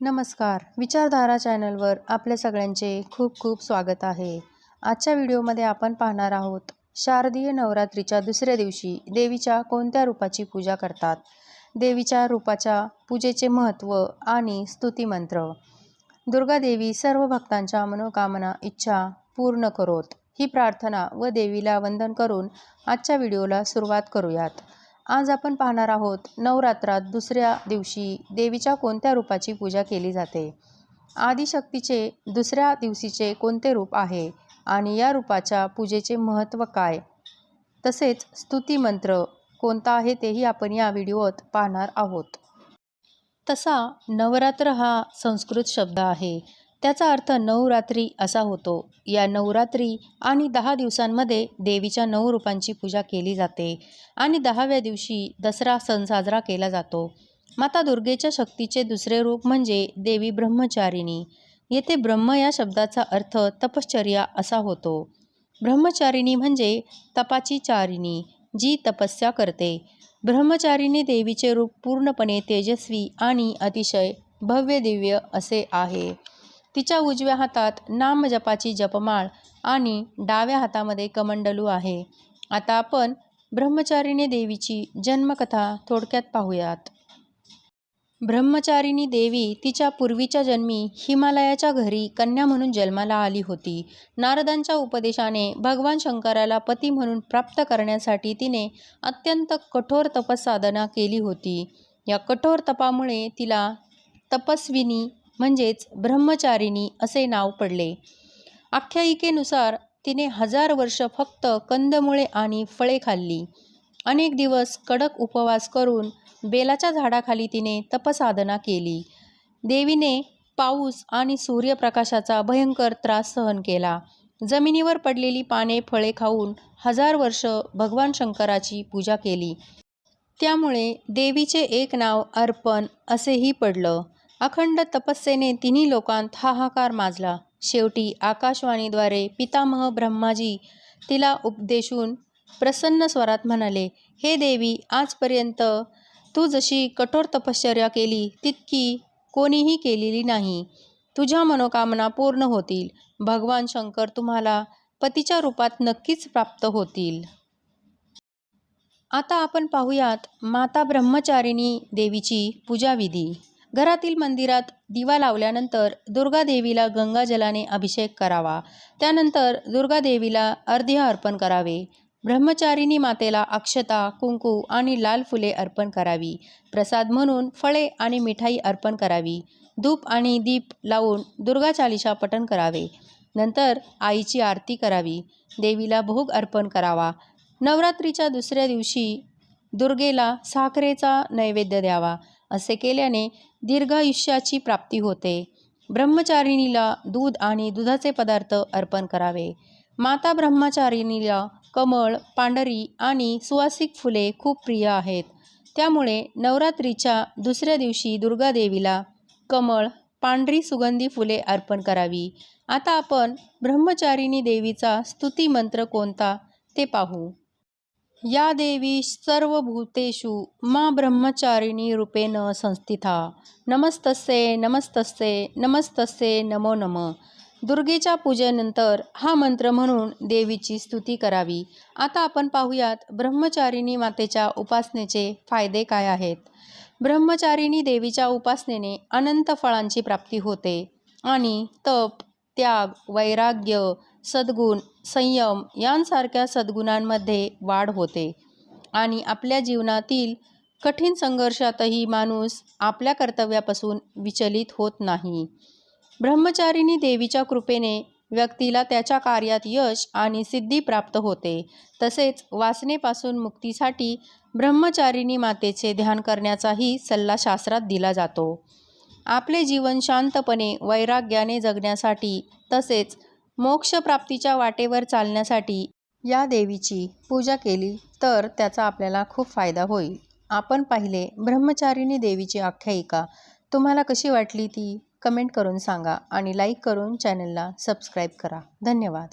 नमस्कार. विचारधारा चॅनलवर आपल्या सगळ्यांचे खूप खूप स्वागत आहे. आजच्या व्हिडिओमध्ये आपण पाहणार आहोत शारदीय नवरात्रीच्या दुसऱ्या दिवशी देवीच्या कोणत्या रूपाची पूजा करतात? देवीच्या रूपाच्या पूजेचे महत्त्व आणि स्तुतिमंत्र दुर्गा देवी सर्व भक्तांच्या मनोकामना इच्छा पूर्ण करोत. ही प्रार्थना व देवीला वंदन करून आजच्या व्हिडिओला सुरुवात करूयात. आज आपण पाहणार आहोत नवरात्रात दुसऱ्या दिवशी देवीच्या कोणत्या रूपाची पूजा केली जाते? आदिशक्तीचे दुसऱ्या दिवशीचे कोणते रूप आहे? आणि या रूपाच्या पूजेचे महत्त्व काय? तसेच स्तुतिमंत्र कोणता आहे तेही आपण या व्हिडिओत पाहणार आहोत. तसा नवरात्र हा संस्कृत शब्द आहे. त्याचा अर्थ नवरात्री असा होतो. या नवरात्री आणि दहा दिवसांमध्ये देवीच्या नऊ रूपांची पूजा केली जाते आणि दहाव्या दिवशी दसरा सण साजरा केला जातो. माता दुर्गेच्या शक्तीचे दुसरे रूप म्हणजे देवी ब्रह्मचारिणी. येथे ब्रह्म या शब्दाचा अर्थ तपश्चर्या असा होतो. ब्रह्मचारिणी म्हणजे तपाची चारिणी जी तपस्या करते. ब्रह्मचारिणी देवीचे रूप पूर्णपणे तेजस्वी आणि अतिशय भव्य दिव्य असे आहे. तिच्या उजव्या हातात नामजपाची जपमाळ आणि डाव्या हातामध्ये कमंडलू आहे. आता आपण ब्रह्मचारिणी देवीची जन्मकथा थोडक्यात पाहूयात. ब्रह्मचारिणी देवी तिच्या पूर्वीच्या जन्मी हिमालयाच्या घरी कन्या म्हणून जन्माला आली होती. नारदांच्या उपदेशाने भगवान शंकराला पती म्हणून प्राप्त करण्यासाठी तिने अत्यंत कठोर तपसाधना केली होती. या कठोर तपामुळे तिला तपस्विनी म्हणजेच ब्रह्मचारिणी असे नाव पडले. आख्यायिकेनुसार तिने हजार वर्ष फक्त कंदमुळे आणि फळे खाल्ली. अनेक दिवस कडक उपवास करून बेलाच्या झाडाखाली तिने तपसाधना केली. देवीने पाऊस आणि सूर्यप्रकाशाचा भयंकर त्रास सहन केला. जमिनीवर पडलेली पाने फळे खाऊन हजार वर्ष भगवान शंकराची पूजा केली. त्यामुळे देवीचे एक नाव अर्पण असेही पडलं. अखंड तपस्येने तिन्ही लोकांत हाहाकार माजला. शेवटी आकाशवाणीद्वारे पितामह ब्रह्माजी तिला उपदेशून प्रसन्न स्वरात म्हणाले हे देवी आजपर्यंत तू जशी कठोर तपश्चर्या केली तितकी कोणीही केलेली नाही. तुझ्या मनोकामना पूर्ण होतील. भगवान शंकर तुम्हाला पतीच्या रूपात नक्कीच प्राप्त होतील. आता आपण पाहूयात माता ब्रह्मचारिणी देवीची पूजाविधी. घरातील मंदिरात दिवा लावल्यानंतर दुर्गादेवीला गंगाजलाने अभिषेक करावा. त्यानंतर दुर्गादेवीला अर्ध्य अर्पण करावे. ब्रह्मचारिणी मातेला अक्षता कुंकू आणि लाल फुले अर्पण करावी. प्रसाद म्हणून फळे आणि मिठाई अर्पण करावी. धूप आणि दीप लावून दुर्गा चालिशा पठण करावे. नंतर आईची आरती करावी. देवीला भोग अर्पण करावा. नवरात्रीच्या दुसऱ्या दिवशी दुर्गेला साखरेचा नैवेद्य द्यावा. असे केल्याने दीर्घायुष्याची प्राप्ती होते. ब्रह्मचारिणीला दूध आणि दुधाचे पदार्थ अर्पण करावे. माता ब्रह्मचारिणीला कमळ पांढरी आणि सुवासिक फुले खूप प्रिय आहेत. त्यामुळे नवरात्रीच्या दुसऱ्या दिवशी दुर्गादेवीला कमळ पांढरी सुगंधी फुले अर्पण करावी. आता आपण ब्रह्मचारिणी देवीचा स्तुती मंत्र कोणता ते पाहू. या देवी सर्वभूतेषु मा ब्रह्मचारिणी रूपेण संस्थिता. नमस्तस्ये नमस्तस्ये नमस्तस्ये नमो नम. दुर्गेच्या पूजेनंतर हा मंत्र म्हणून देवीची स्तुती करावी. आता आपण पाहूयात ब्रह्मचारिणी मातेच्या उपासनेचे फायदे काय आहेत. ब्रह्मचारिणी देवीच्या उपासनेने अनंत फळांची प्राप्ती होते आणि तप त्याग वैराग्य सद्गुण संयम यांसारख्या सद्गुणांमध्ये वाढ होते. आणि आपल्या जीवनातील कठीण संघर्षातही माणूस आपल्या कर्तव्यापासून विचलित होत नाही. ब्रह्मचारिणी देवीच्या कृपेने व्यक्तीला त्याच्या कार्यात यश आणि सिद्धी प्राप्त होते. तसेच वासनेपासून मुक्तीसाठी ब्रह्मचारिणी मातेचे ध्यान करण्याचाही सल्ला शास्त्रात दिला जातो. आपले जीवन शांतपणे वैराग्याने जगण्यासाठी तसेच मोक्षप्राप्तीच्या वाटेवर चालण्यासाठी या देवीची पूजा केली तर त्याचा आपल्याला खूप फायदा होईल. आपण पाहिले ब्रह्मचारिणी देवीची आख्यायिका. तुम्हाला कशी वाटली ती? कमेंट करून सांगा आणि लाईक करून चॅनलला सबस्क्राईब करा. धन्यवाद.